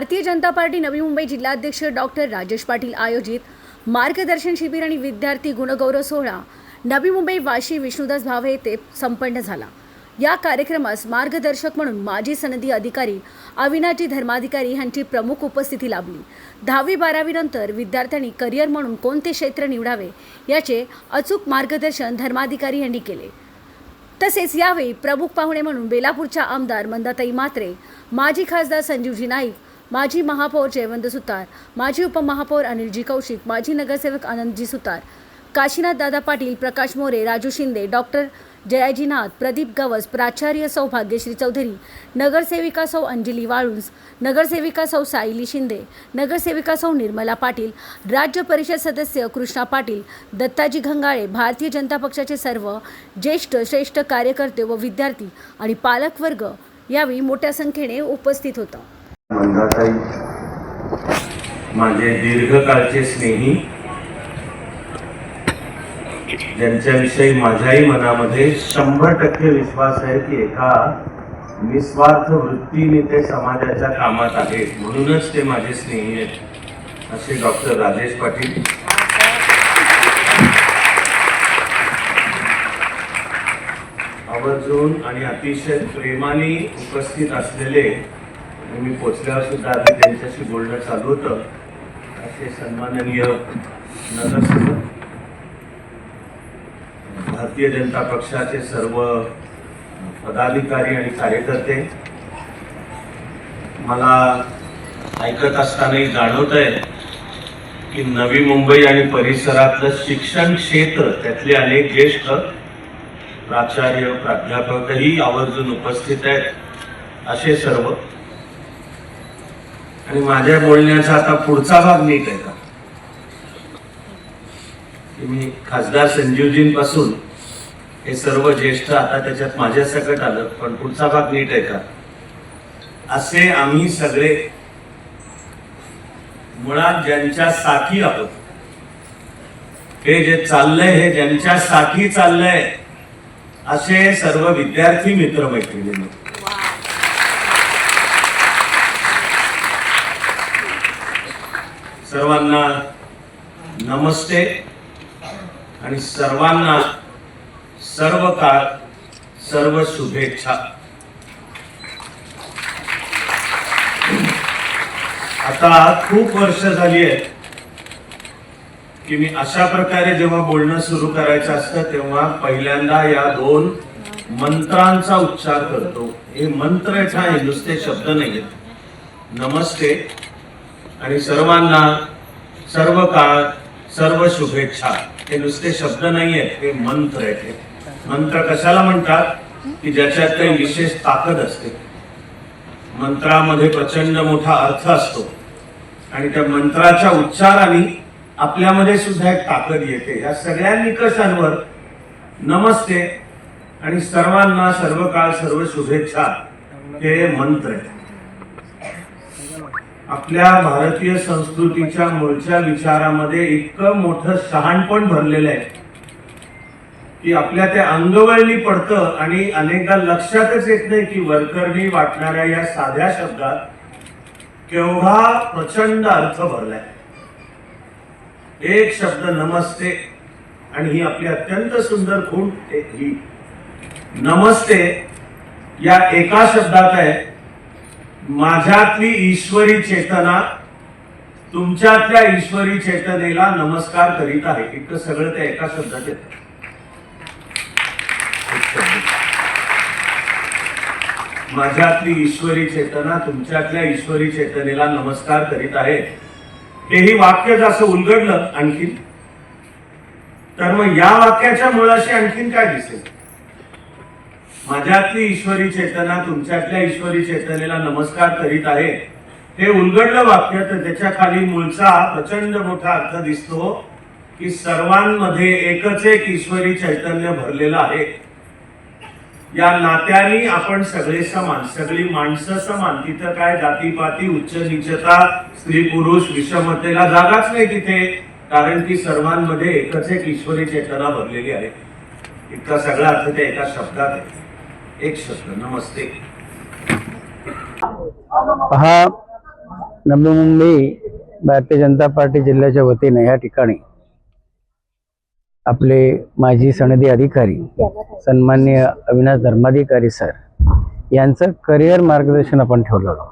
Bharatiya Janata party Navi Mumbai जिल्हाध्यक्ष doctor Rajesh Patil आयोजित मार्गदर्शन शिबिर आणि विद्यार्थी गुणगौरव सोहळा नवी मुंबई वाशी विष्णुदास भावे येथे संपन्न झाला. या कार्यक्रमास मार्गदर्शक म्हणून माजी सनदी अधिकारी अविनाजी धर्माधिकारी यांची प्रमुख उपस्थिती लाभली. दहावी बारावीनंतर विद्यार्थ्यांनी करिअर म्हणून कोणते क्षेत्र निवडावे याचे अचूक मार्गदर्शन धर्माधिकारी यांनी केले. तसेच यावेळी प्रमुख पाहुणे म्हणून बेलापूरच्या आमदार मंदाताई मात्रे माजी खासदार संजीवजी नाईक माजी महापौर जयवंत सुतार माजी उपमहापौर अनिलजी कौशिक माजी नगरसेवक आनंदजी सुतार काशीनाथ दादा पाटील प्रकाश मोरे राजू शिंदे डॉक्टर जयाजी नाथ प्रदीप गवस प्राचार्य सौ भाग्यश्री चौधरी नगरसेविका सौ अंजली वाळुंज नगरसेविका सौ सायली शिंदे नगरसेविका सौ निर्मला पाटील राज्य परिषद सदस्य कृष्णा पाटील दत्ताजी घंगाळे भारतीय जनता पक्षाचे सर्व ज्येष्ठ श्रेष्ठ कार्यकर्ते व विद्यार्थी आणि पालकवर्ग यावेळी मोठ्या संख्येने उपस्थित होता. मंदाताई माझे दीर्घकाळचे स्नेही ज्यांच्याविषयी माझ्याही मनामध्ये शंभर टक्के विश्वास आहे की एका निस्वार्थ वृत्तीने ते समाजाच्या कामात आहेत. म्हणूनच ते माझे स्नेही आहेत असे डॉक्टर राजेश पाटील. आवर्जून आणि अतिशय प्रेमाने उपस्थित असलेले मी पोचल्यावर सुद्धा आधी त्यांच्याशी बोलणं चालू होतं. असे सन्माननीय नगरसेवक भारतीय जनता पक्षाचे सर्व पदाधिकारी आणि कार्यकर्ते मला ऐकत असतानाही जाणवत आहे की नवी मुंबई आणि परिसरातलं शिक्षण क्षेत्र त्यातले अनेक ज्येष्ठ प्राचार्य प्राध्यापकही आवर्जून उपस्थित आहेत. असे सर्व आणि माझ्या बोलण्याचा आता पुढचा भाग नीट आहे का? मी खासदार संजीवजींपासून हे सर्व ज्येष्ठ आता त्याच्यात माझ्या सकट आलं पण पुढचा भाग नीट आहे का? असे आम्ही सगळे मुळात ज्यांच्या ज्यांच्यासाठी आहोत हे जे चाललंय हे ज्यांच्या ज्यांच्यासाठी चाललंय असे सर्व विद्यार्थी मित्र सर्वांना नमस्ते आणि सर्वांना सर्व काळ सर्व शुभेच्छा. आता खूप वर्ष झाली आहेत की मी अशा प्रकारे जेव्हा बोलणं सुरू करायचं असतं तेव्हा पहिल्यांदा या दोन मंत्रांचा उच्चार करतो. हे मंत्र हा नुसते शब्द नाही आहेत नमस्ते. आणि सर्वांना सर्व काळ सर्व शुभेच्छा. हे नुसते शब्द नाही आहेत हे मंत्र आहे ते. मंत्र कशाला म्हणतात? की ज्याच्यात काही विशेष ताकद असते. मंत्रामध्ये प्रचंड मोठा अर्थ असतो. आणि त्या मंत्राच्या उच्चाराने आपल्यामध्ये सुद्धा एक ताकद येते. या सगळ्या निकषांवर नमस्ते. आणि सर्वांना सर्व काळ सर्व शुभेच्छा. हे मंत्र आहे. आपल्या भारतीय संस्कृतीच्या मूळच्या विचारामध्ये इतकं मोठं शहाणपण भरलेलं आहे. की आपल्या त्या अंगवळणी पडतं आणि अनेकदा लक्षातच येत नाही की वरकरणी वाटणाऱ्या या साध्या शब्दात केवढा प्रचंड अर्थ भरलाय. एक शब्द नमस्ते आणि ही आपली अत्यंत सुंदर खूण ही नमस्ते या एका शब्दात आहे. माझ्यातली ईश्वरी चेतना तुमच्यातल्या ईश्वरी चेतनेला नमस्कार करीत आहे. इतकं सगळं ते एका शब्दात येत. माझ्यातली ईश्वरी चेतना तुमच्यातल्या ईश्वरी चेतनेला नमस्कार करीत आहे. तेही वाक्य जसं उलगडलं आणखीन तर मग या वाक्याच्या मुळाशी आणखीन काय दिसेल? माझ्यातली ईश्वरी चेतना तुमच्यातल्या ईश्वरी चेतनेला नमस्कार करीत आहे. हे उलगडलं वाक्य तर त्याच्याखाली मूळचा प्रचंड मोठा अर्थ दिसतो की सर्वांमध्ये एकच एक ईश्वरी चैतन्य भरलेलं आहे. या नात्याने आपण सगळे समान सगळी माणसं समान तिथं काय जातीपाती उच्च निचता स्त्री पुरुष विषमतेला जागाच नाही तिथे कारण की सर्वांमध्ये एकच एक ईश्वरी चेतना भरलेली आहे. इतका सगळा अर्थ त्या एका शब्दात आहे. एक शब्द नमस्ते. हा नवी मुंबई भारतीय जनता पार्टी जिल्ह्याच्या वतीने या ठिकाणी आपले माजी सनदी अधिकारी सन्मान्य अविनाश धर्माधिकारी सर यांचं करिअर मार्गदर्शन आपण ठेवलेलो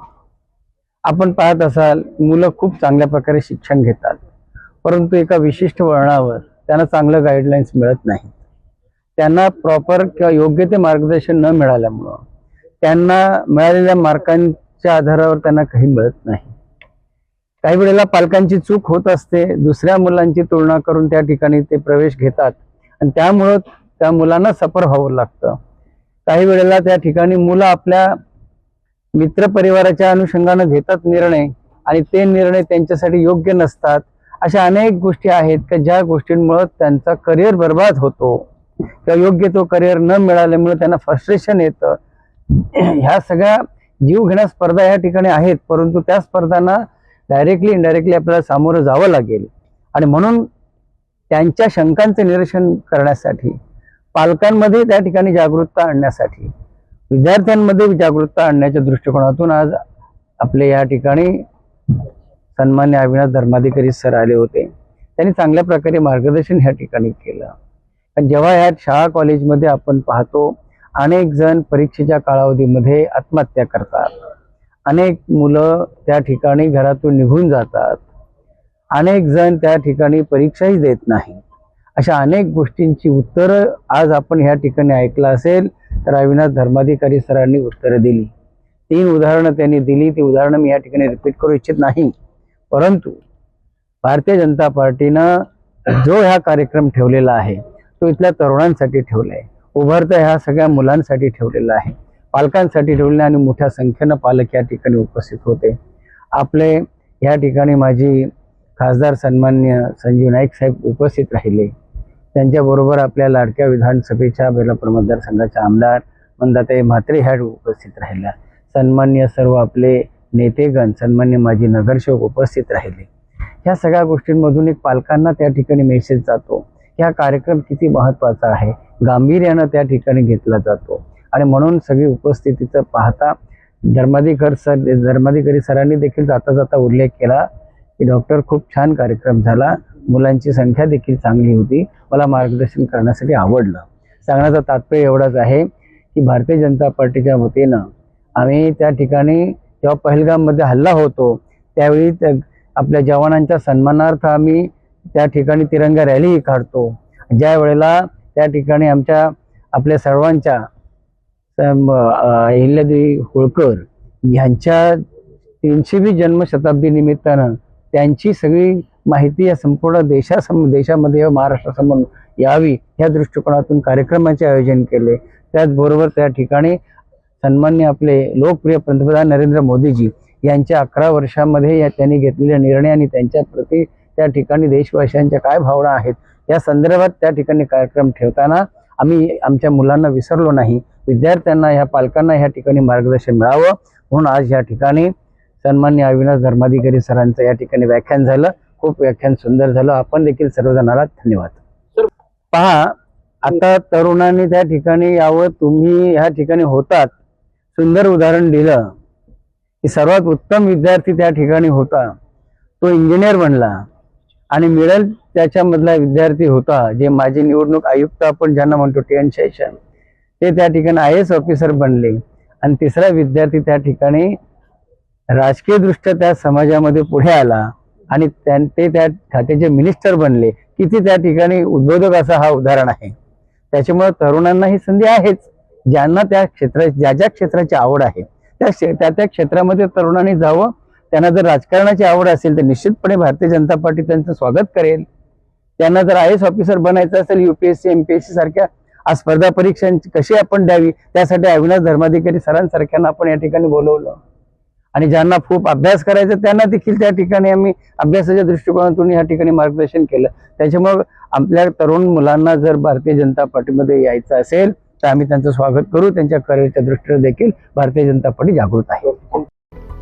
आपण पाहत असाल मुलं खूप चांगल्या प्रकारे शिक्षण घेतात परंतु एका विशिष्ट वळणावर त्यांना चांगलं गाईडलाईन्स मिळत नाही. त्यांना प्रॉपर किंवा योग्य ते मार्गदर्शन न मिळाल्यामुळं त्यांना मिळालेल्या मार्कांच्या आधारावर त्यांना काही मिळत नाही. काही वेळेला पालकांची चूक होत असते दुसऱ्या मुलांची तुलना करून त्या ठिकाणी ते प्रवेश घेतात आणि त्यामुळं त्या मुलांना सफर व्हावं लागतं. काही वेळेला त्या ठिकाणी मुलं आपल्या मित्रपरिवाराच्या अनुषंगानं घेतात निर्णय आणि ते निर्णय त्यांच्यासाठी योग्य नसतात. अशा अनेक गोष्टी आहेत की ज्या गोष्टींमुळं त्यांचा करिअर बर्बाद होतो. किंवा योग्य तो करिअर न मिळाल्यामुळे त्यांना फ्रस्ट्रेशन येतं. ह्या सगळ्या जीव घेण्या स्पर्धा या ठिकाणी आहेत परंतु त्या स्पर्धांना डायरेक्टली इनडायरेक्टली आपल्याला सामोरं जावं लागेल. आणि म्हणून त्यांच्या शंकांचं निरसन करण्यासाठी पालकांमध्ये त्या ठिकाणी जागरूकता आणण्यासाठी विद्यार्थ्यांमध्ये जागरूकता आणण्याच्या दृष्टिकोनातून आज आपले या ठिकाणी सन्मान्य अविनाश धर्माधिकारी सर आले होते. त्यांनी चांगल्या प्रकारे मार्गदर्शन ह्या ठिकाणी केलं. पण जेव्हा ह्या शाळा कॉलेजमध्ये आपण पाहतो अनेक जण परीक्षेच्या कालावधीमध्ये आत्महत्या करतात. अनेक मुलं त्या ठिकाणी घरातून निघून जातात. अनेक जण त्या ठिकाणी परीक्षाही देत नाही अशा अनेक गोष्टींची उत्तरं आज आपण ह्या ठिकाणी ऐकलं असेल तर अविनाश धर्माधिकारी सरांनी उत्तरं दिली. तीन उदाहरणं त्यांनी दिली. ती उदाहरणं मी या ठिकाणी रिपीट करू इच्छित नाही. परंतु भारतीय जनता पार्टीनं जो ह्या कार्यक्रम ठेवलेला आहे तो इथल्या तरुणांसाठी ठेवला आहे उभारत्या ह्या सगळ्या मुलांसाठी ठेवलेला आहे. पालकांसाठी ठेवलेला आणि मोठ्या संख्येनं पालक या ठिकाणी उपस्थित होते. आपले या ठिकाणी माझी खासदार सन्मान्य संजीव नाईक साहेब उपस्थित राहिले. त्यांच्याबरोबर आपल्या लाडक्या विधानसभेच्या बेलापूर मतदारसंघाच्या आमदार मंदाताई म्हात्रे ह्या उपस्थित राहिल्या. सन्मान्य सर्व आपले नेतेगण सन्मान्य माजी नगरसेवक उपस्थित राहिले. ह्या सगळ्या गोष्टींमधून एक पालकांना त्या ठिकाणी मेसेज जातो. ह्या कार्यक्रम किती महत्त्वाचा आहे? गांभीर्यानं त्या ठिकाणी घेतला जातो. आणि म्हणून सगळी उपस्थितीचं पाहता धर्माधिकारी सर धर्माधिकारी सरांनी देखील जाता जाता उल्लेख केला की डॉक्टर खूप छान कार्यक्रम झाला. मुलांची संख्या देखील चांगली होती. मला मार्गदर्शन करण्यासाठी आवडलं. सांगण्याचा तात्पर्य एवढाच आहे की भारतीय जनता पार्टीच्या वतीनं आम्ही त्या ठिकाणी जेव्हा पहलगाममध्ये हल्ला होतो त्यावेळी त्या आपल्या जवानांच्या सन्मानार्थ आम्ही त्या ठिकाणी तिरंगा रॅलीही काढतो. ज्या वेळेला त्या ठिकाणी आमच्या आपल्या सर्वांच्या अहिल्यादेवी होळकर यांच्या तीनशेवी जन्मशताब्दी निमित्तानं त्यांची सगळी माहिती या संपूर्ण देशासम देशामध्ये व महाराष्ट्रासमोर यावी या दृष्टिकोनातून कार्यक्रमाचे आयोजन केले. त्याचबरोबर त्या ठिकाणी सन्मान्य आपले लोकप्रिय पंतप्रधान नरेंद्र मोदीजी यांच्या अकरा वर्षामध्ये या त्यांनी घेतलेल्या निर्णय आणि त्यांच्या प्रति त्या ठिकाणी देशवासियांच्या काय भावना आहेत या संदर्भात त्या ठिकाणी कार्यक्रम ठेवताना आम्ही आमच्या मुलांना विसरलो नाही. विद्यार्थ्यांना ह्या पालकांना ह्या ठिकाणी मार्गदर्शन मिळावं. म्हणून आज या ठिकाणी सन्मान्य अविनाश धर्माधिकारी सरांचं या ठिकाणी व्याख्यान झालं. खूप व्याख्यान सुंदर झालं. आपण देखील सर्वजणाला धन्यवाद. पहा आता तरुणांनी त्या ठिकाणी यावं. तुम्ही ह्या ठिकाणी होतात. सुंदर उदाहरण दिलं. की सर्वात उत्तम विद्यार्थी त्या ठिकाणी होता. तो इंजिनियर बनला. आणि मिळेल त्याच्यामधला विद्यार्थी होता जे माजी निवडणूक आयुक्त आपण ज्यांना म्हणतो टेन सेशन ते त्या ठिकाणी आय एस ऑफिसर बनले. आणि तिसरा विद्यार्थी त्या ठिकाणी राजकीयदृष्ट्या त्या समाजामध्ये पुढे आला आणि ते त्या खात्याचे मिनिस्टर बनले. किती त्या ठिकाणी उद्बोधक असा हा उदाहरण आहे. त्याच्यामुळे तरुणांना ही संधी आहेच. ज्यांना त्या क्षेत्रात ज्या ज्या क्षेत्राची आवड आहे त्या त्या त्या क्षेत्रामध्ये तरुणांनी जावं त्यांना जर राजकारणाची आवड असेल तर निश्चितपणे भारतीय जनता पार्टी त्यांचं स्वागत करेल. त्यांना जर आय एस ऑफिसर बनायचं असेल युपीएससी एमपीएससी सारख्या आज स्पर्धा परीक्षांची कशी आपण द्यावी? त्यासाठी अविनाश धर्माधिकारी सरांसारख्यांना आपण या ठिकाणी बोलवलं. आणि ज्यांना खूप अभ्यास करायचा त्यांना देखील त्या ठिकाणी आम्ही अभ्यासाच्या दृष्टिकोनातून या ठिकाणी मार्गदर्शन केलं. त्याच्यामुळे आपल्या तरुण मुलांना जर भारतीय जनता पार्टीमध्ये यायचं असेल तर आम्ही त्यांचं स्वागत करू. त्यांच्या करिअरच्या दृष्टीने देखील भारतीय जनता पार्टी जागृत आहे.